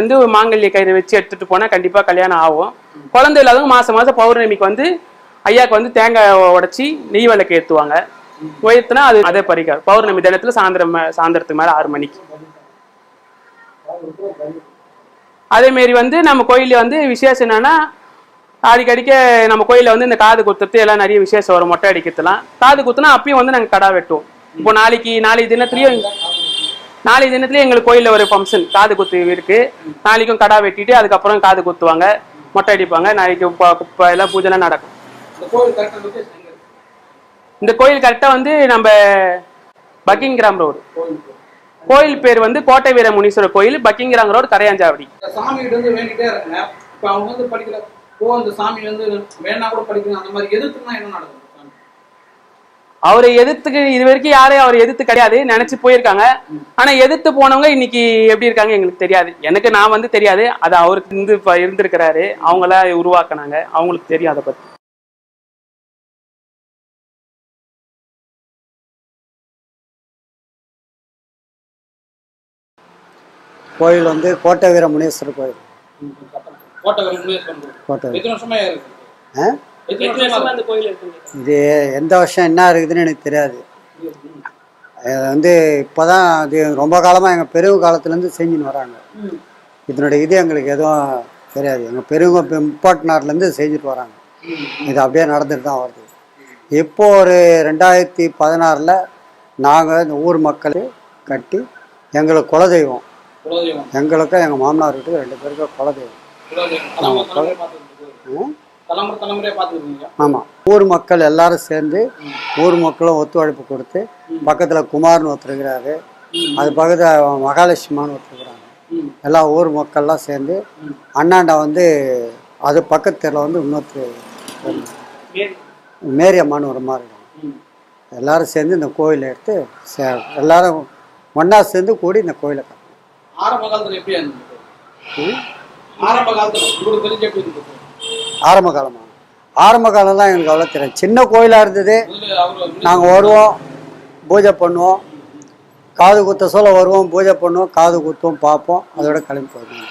வந்து மாங்கல்ய கயிறு வச்சு எடுத்துட்டு போனா கண்டிப்பா கல்யாணம் ஆகும். குழந்தை இல்லாதவங்க மாசம் மாசம் பௌர்ணமிக்கு வந்து ஐயாக்கு வந்து தேங்காய் உடச்சி நெய் விளக்கு ஏத்துவாங்க. உயர்த்தினா அது அதே பறிக்காது பௌர்ணமி தினத்துல சாயந்தரம் சாயந்தரத்துக்கு மேல ஆறு மணிக்கு. அதேமாரி வந்து நம்ம கோயில்ல வந்து விசேஷம் என்னன்னா அடிக்கடிக்க நம்ம கோயில்ல வந்து இந்த காது குத்துறது எல்லாம் நிறைய விசேஷம் வரும் மொட்டை அடிக்கிறதுலாம். காது குத்துனா அப்பயும் வந்து நாங்க கடா வெட்டுவோம். இப்போ நாளைக்கு நாளைக்கு தினத்துலயும் நாளை தினத்துலயும் எங்களுக்கு கோயில்ல ஒரு ஃபங்க்ஷன் காது குத்து இருக்கு. நாளைக்கும் கடா வெட்டிட்டு அதுக்கப்புறம் காது குத்துவாங்க மொட்டை அடிப்பாங்க நாளைக்கு எல்லாம் பூஜைலாம் நடக்கும். இந்த கரெக்டாக கோயில் கரெக்டா வந்து நம்ம பக்கிங்கிராம் ரோடு கோயில் பேர். வந்து கோட்டை வீர முனீஸ்வரர் கோயில் பக்கிங்கிராம் ரோடு கரையாஞ்சாவடி. சாமி கிட்ட வந்து வேண்டிட்டே இருங்க. இப்போ அவங்க வந்து படிக்கல ஓ அந்த சாமி வந்து வேணா கூட படிக்கணும் அந்த மாதிரி எதிர்த்துனா என்ன நடக்கும்? அவரை எதிர்த்துக்கு இது வரைக்கும் யாரையும் அவர் எதிர்த்து கிடையாது நினைச்சு போயிருக்காங்க. ஆனா எதிர்த்து போனவங்க இன்னைக்கு எப்படி இருக்காங்க எங்களுக்கு தெரியாது. எனக்கு நான் வந்து தெரியாது. அது அவருக்கு இருந்து இப்ப இருந்திருக்கிறாரு. அவங்கள உருவாக்குனாங்க. அவங்களுக்கு தெரியும் அதை பத்தி. கோயில் வந்து கோட்டை வீர முனீஸ்வரர் கோயில். கோட்டை வரை கோவில். கோட்டை எத்தனை வருஷமா இருக்கு? இது எந்த வருஷம் என்ன இருக்குதுன்னு எனக்கு தெரியாது. அது வந்து இப்போ தான் அது ரொம்ப காலமாக எங்கள் பெரியவங்க காலத்துலேருந்து செஞ்சுன்னு வராங்க. இதனுடைய இது எங்களுக்கு எதுவும் தெரியாது. எங்கள் பெரியவங்க முப்பாட்டினார்லேருந்து செஞ்சுட்டு வராங்க. இது அப்படியே நடந்துட்டு தான் வருது. இப்போ ஒரு ரெண்டாயிரத்தி பதினாறில் நாங்கள் இந்த ஊர் மக்கள் கட்டி எங்களுக்கு குலதெய்வம். குலதெய்வம். எங்களுக்கும் எங்கள் மாமனார் வீட்டுக்கு ரெண்டு பேருக்கும் குலதெய்வம். ஆமாம் ஊர் மக்கள் எல்லாரும் சேர்ந்து ஊர் மக்களும் ஒத்துழைப்பு கொடுத்து பக்கத்தில் குமார்னு ஒருத்தர் இருக்கிறாரு. அது பக்கத்தில் மகாலட்சுமான்னு ஒருத்தர் இருக்கிறாங்க. ம். எல்லா ஊர் மக்கள்லாம் சேர்ந்து அண்ணாண்டா வந்து அது பக்கத்தில் வந்து இன்னொருத்தர் மேரி. அம்மான்னு ஒரு மாதிரி எல்லாரும் சேர்ந்து இந்த கோயிலை எடுத்து சே எல்லாரும் ஒன்றா சேர்ந்து கூடி இந்த கோயிலை கட்டணும். ஆரம்ப காலத்துல எப்படி? ஆரம்ப காலத்துல ஆரம்ப காலமாக ஆரம்ப காலம்லாம் எங்களுக்கு அவ்வளோ தெரியும் சின்ன கோயிலாக இருந்தது. நாங்கள் வருவோம் பூஜை பண்ணுவோம். காது குத்த சொல்ல வருவோம் பூஜை பண்ணுவோம் காது குத்துவோம் பார்ப்போம். அதோட கிளம்பி போயிடுவோம்.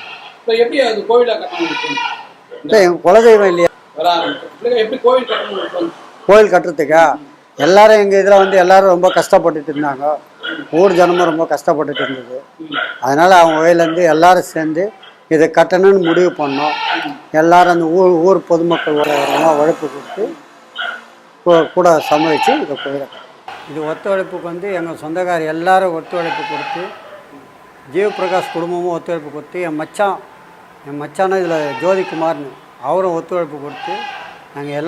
இப்போ எங்கள் குலதெய்வம் இல்லையா? கோயில் கட்டுறதுக்கா? எல்லாரும் எங்கள் இதில் வந்து எல்லாரும் ரொம்ப கஷ்டப்பட்டுட்டு இருந்தாங்க. ஊர் ஜனமும் ரொம்ப கஷ்டப்பட்டுட்டு இருந்தது. அதனால் அவங்க வயலேருந்து எல்லாரும் சேர்ந்து இதை கட்டணும்னு முடிவு பண்ணோம். எல்லாரும் அந்த ஊர் ஊர் பொதுமக்கள் ரொம்ப உழைப்பு கொடுத்து கூ- கூட சமாளித்து இதை கோயிலை இது ஒத்துழைப்புக்கு வந்து எங்கள் சொந்தக்கார எல்லாரும் ஒத்துழைப்பு கொடுத்து ஜீவபிரகாஷ் குடும்பமும் ஒத்துழைப்பு கொடுத்து என் மச்சான் என் மச்சான இதில் ஜோதிக்குமார்னு அவரும் ஒத்துழைப்பு கொடுத்து நாங்கள் எல்லா